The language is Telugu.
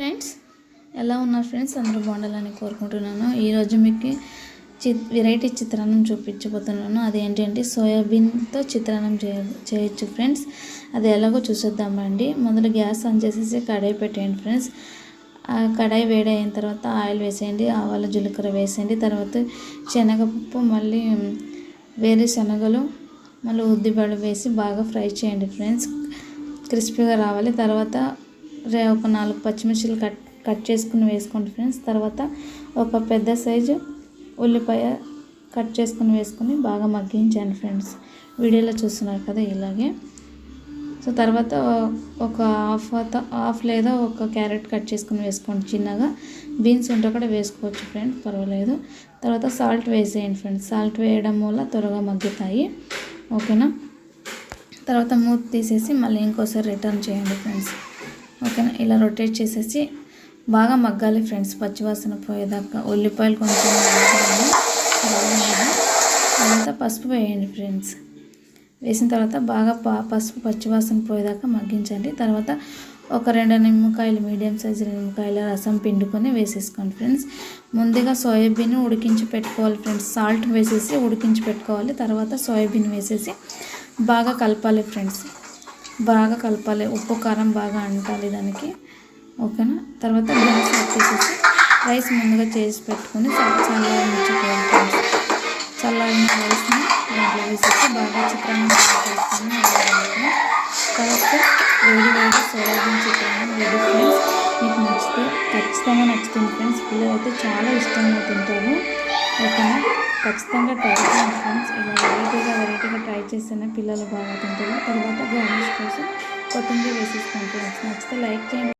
ఫ్రెండ్స్ ఎలా ఉన్నారు ఫ్రెండ్స్? అందరూ బాగుండాలని కోరుకుంటున్నాను. ఈరోజు మీకు చి వెరైటీ చిత్రాన్నం చూపించబోతున్నాను. అదేంటంటే సోయాబీన్తో చిత్రాన్నం చేయ చేయొచ్చు ఫ్రెండ్స్. అది ఎలాగో చూసేద్దామండి మొదలు గ్యాస్ ఆన్ చేసేసి కడాయి పెట్టేయండి ఫ్రెండ్స్. ఆ కడాయి వేడి అయిన తర్వాత ఆయిల్ వేసేయండి ఆవాల జీలకర్ర వేసేయండి. తర్వాత శనగపప్పు మళ్ళీ వేరే శనగలు మళ్ళీ ఉద్దిపడు వేసి బాగా ఫ్రై చేయండి ఫ్రెండ్స్. క్రిస్పీగా రావాలి. తర్వాత ఒక నాలుగు పచ్చిమిర్చిలు కట్ కట్ చేసుకుని వేసుకోండి ఫ్రెండ్స్. తర్వాత ఒక పెద్ద సైజు ఉల్లిపాయ కట్ చేసుకుని వేసుకొని బాగా మగ్గించాను ఫ్రెండ్స్. వీడియోలో చూస్తున్నారు కదా ఇలాగే. సో తర్వాత ఒక హాఫ్ హాఫ్ లేదా ఒక క్యారెట్ కట్ చేసుకుని వేసుకోండి చిన్నగా. బీన్స్ ఉంటే కూడా వేసుకోవచ్చు ఫ్రెండ్స్ పర్వాలేదు. తర్వాత సాల్ట్ వేసేయండి ఫ్రెండ్స్. సాల్ట్ వేయడం వల్ల త్వరగా మగ్గుతాయి. ఓకేనా? తర్వాత మూత తీసేసి మళ్ళీ ఇంకోసారి రిటర్న్ చేయండి ఫ్రెండ్స్. ఓకేనా? ఇలా రొటేట్ చేసేసి బాగా మగ్గాలి ఫ్రెండ్స్ పచ్చివాసన పోయేదాకా ఉల్లిపాయలు కొంచెం తర్వాత పసుపు వేయండి ఫ్రెండ్స్ వేసిన తర్వాత బాగా పా పసుపు పచ్చివాసన పోయేదాకా మగ్గించండి. తర్వాత ఒక రెండు నిమ్మకాయలు మీడియం సైజు నిమ్మకాయల రసం పిండుకొని వేసేసుకోండి ఫ్రెండ్స్ ముందుగా సోయాబీన్ ఉడికించి పెట్టుకోవాలి ఫ్రెండ్స్ సాల్ట్ వేసేసి ఉడికించి పెట్టుకోవాలి. తర్వాత సోయాబీన్ వేసేసి బాగా కలపాలి ఫ్రెండ్స్ బాగా కలపాలి. ఉప్పు కారం బాగా అంటాలి దానికి. ఓకేనా? తర్వాత గ్యాస్ ఆఫ్ చేసేసి రైస్ ముందుగా చేసి పెట్టుకొని చల్లారించుకోవాలి ఫ్రెండ్స్. చల్లారిన రైస్ని దాంట్లో వేసేసి బాగా చిత్రాన్ని కలుపుకొని తర్వాత వేడి వేడి సోయాబీన్ చిత్రాన్ని వేడి ఫ్రెండ్స్. మీకు నచ్చితే ఖచ్చితంగా నచ్చుతుంది ఫ్రెండ్స్. పిల్లలు అయితే చాలా ఇష్టంగా తింటారు. ఓకేనా? ఖచ్చితంగా ట్రై చేయండి ఫ్రెండ్స్. ఇలా వెరైటీగా పిల్లలు బాగా తింటారు. తర్వాత గార్నిష్ కోసం కొత్తిమీర వేసేసుకోండి ఫ్రెండ్స్. నచ్చితే లైక్ చేయండి.